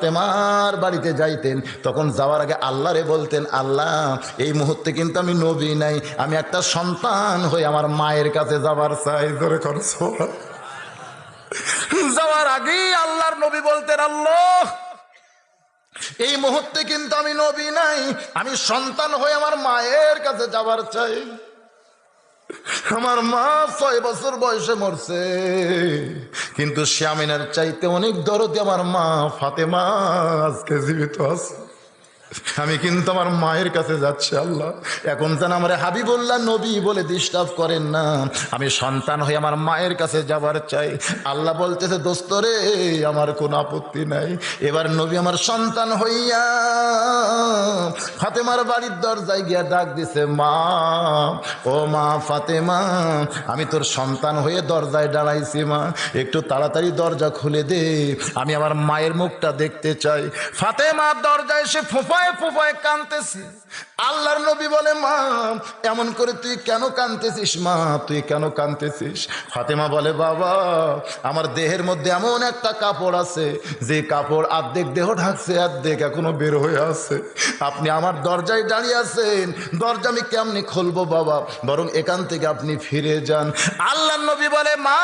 তেমার বাড়িতে যাইতেন। তখন যাওয়ার আগে আল্লাহরে বলতেন, আল্লাহ, এই মুহূর্তে কিন্তু আমি নবী নাই। আমি একটা সন্তান হয়ে আমার মায়ের কাছে যাবার চাই। ধরে করছ যাওয়ার আগেই আল্লাহর নবী বলতেন, আল্লাহ, এই মুহূর্তে কিন্তু আমি নবী নাই। আমি সন্তান হয়ে আমার মায়ের কাছে যাবার চাই। আমার মা ছয় বছর বয়সে মরছে। কিন্তু শ্যামিনার চাইতে অনেক দরদি আমার মা ফাতেমা আজকে জীবিত আছে। আমি কিন্তু আমার মায়ের কাছে যাচ্ছি, আল্লাহ। এখন যেন আমার হাবিবুল্লাহ নবী বলে ডিস্টার্ব করেন না। আমি সন্তান হয়ে আমার মায়ের কাছে যাবার চাই। আল্লাহ বলতেছে, দোস্ত রে, আমার কোনো আপত্তি নাই। এবার নবী আমার সন্তান হইয়া ফাতেমার বাড়ির দরজায় গিয়া ডাক দিছে, মা, ও মা ফাতেমা, আমি তোর সন্তান হয়ে দরজায় দাঁড়াইছি, মা। একটু তাড়াতাড়ি দরজা খুলে দে। আমি আমার মায়ের মুখটা দেখতে চাই। ফাতেমার দরজায় এসে ফোফায় ফোফায় কানতেছি আল্লাহর নবী বলে, মা, এমন করে তুই কেন কানতেছিস মা? তুই কেন কানতেছিস ফাতেমা বলে, বাবা, আমার দেহের মধ্যে এমন একটা কাপড় আছে, যে কাপড় আর্ধেক দেহ ঢাকছে, আর্ধেক এখনও বের হয়ে আছে। আপনি আমার দরজায় দাঁড়িয়ে আছেন, দরজা আমি কেমনি খুলবো, বাবা? বরং এখান থেকে আপনি ফিরে যান। আল্লাহ নবী বলে, মা,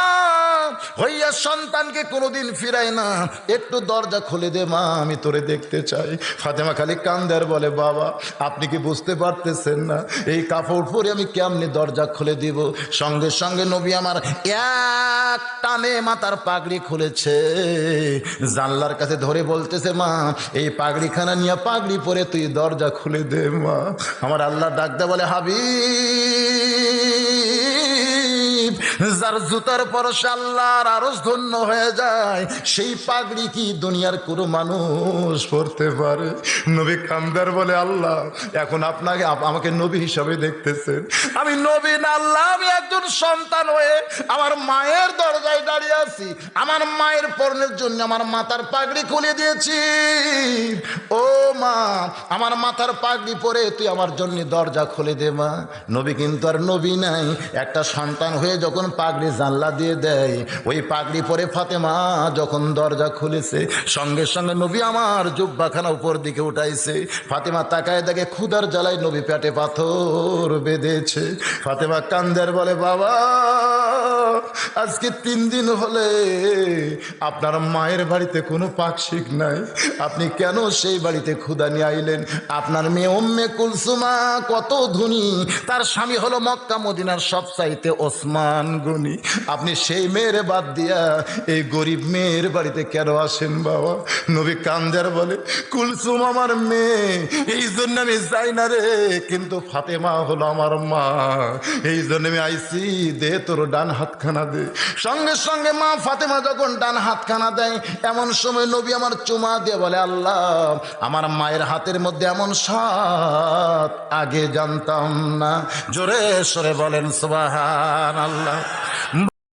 হইয়া সন্তানকে কোনোদিন ফিরায় না। একটু দরজা খুলে দে, মা, আমি তোরে দেখতে চাই। ফাতেমা খালি কান্দার বলে, বাবা, আপনি কি বুঝতে পারতেছেন না। এই কাপড় পরে আমি কেমনি দরজা খুলে দিব? সঙ্গে সঙ্গে নবী আমার এক টানে মাতার পাগড়ি খুলেছে। জানলার কাছে ধরে বলতেছে, মা, এই পাগড়িখানা নিয়ে পাগড়ি পরে তুই দরজা খুলে দে, মা। আমার আল্লাহ ডাকতে বলে হাবি যার জুতার পরশে আল্লাহর আরস ধন্য হয়ে যায়, সেই পাগড়ি কি দুনিয়ার কোনো মানুষ পড়তে পারে? নবী কান্দার বলে, আল্লাহ, এখন আপনাকে আমাকে নবী হিসাবে দেখতেছেন। আমি নবীন আল্লাহ, আমি একজন সন্তান হয়ে আমার মায়ের দরজায় দাঁড়িয়ে আছি। আমার মায়ের পর্ণের জন্য আমার মাথার পাগড়ি খুলে দিয়েছি। ও মা, আমার মাথার পাগড়ি পরে তুই আমার জন্য দরজা খুলে দে মা। নবী কিন্তু আর নবী নাই। একটা সন্তান হয়ে যখন পাগড়ি জানলা দিয়ে দেয়, ওই পাগড়ি পরে ফাতেমা যখন দরজা খুলেছে, সঙ্গে সঙ্গে নবী আমার জুব্বাখানা উপর দিকে উঠাইছে। ফাতেমা তাকায় দেখে ক্ষুদার জ্বালায় নবী পেটে পাথর বেঁধেছে। ফাতেমা কান্দের বলে বাবা আজকে তিন দিন হলে আপনার মায়ের বাড়িতে কোনো পাকশিক নাই। আপনি কেন সেই বাড়িতে ক্ষুদা নিয়ে আইলেন? আপনার মেয়ে ওম্মে কুলসুমা কত ধনী। তার স্বামী হলো মক্কা মদিনার সব চাইতে ওসমান গনি। আপনি সেই মেয়ের বাদ দিয়া এই গরিব মেয়ের বাড়িতে কেন আসেন বাবা? নবী কান্দার বলে, কুলসুম আমার মেয়ে, এই জন্য আমি যাই না রে, কিন্তু ফাতেমা হলো আমার মা। এই জন্য আমি আইসি দে তোর ডান হাতখানা দে সঙ্গে সঙ্গে মা ফাতেমা যখন ডান হাতখানা দেয়, এমন সময় নবী আমার চুমা দিয়ে বলে, আল্লাহ, আমার মায়ের হাতের মধ্যে এমন সাত আগে জানতাম না। জোরে সরে বলেন সুবাহান আল্লাহ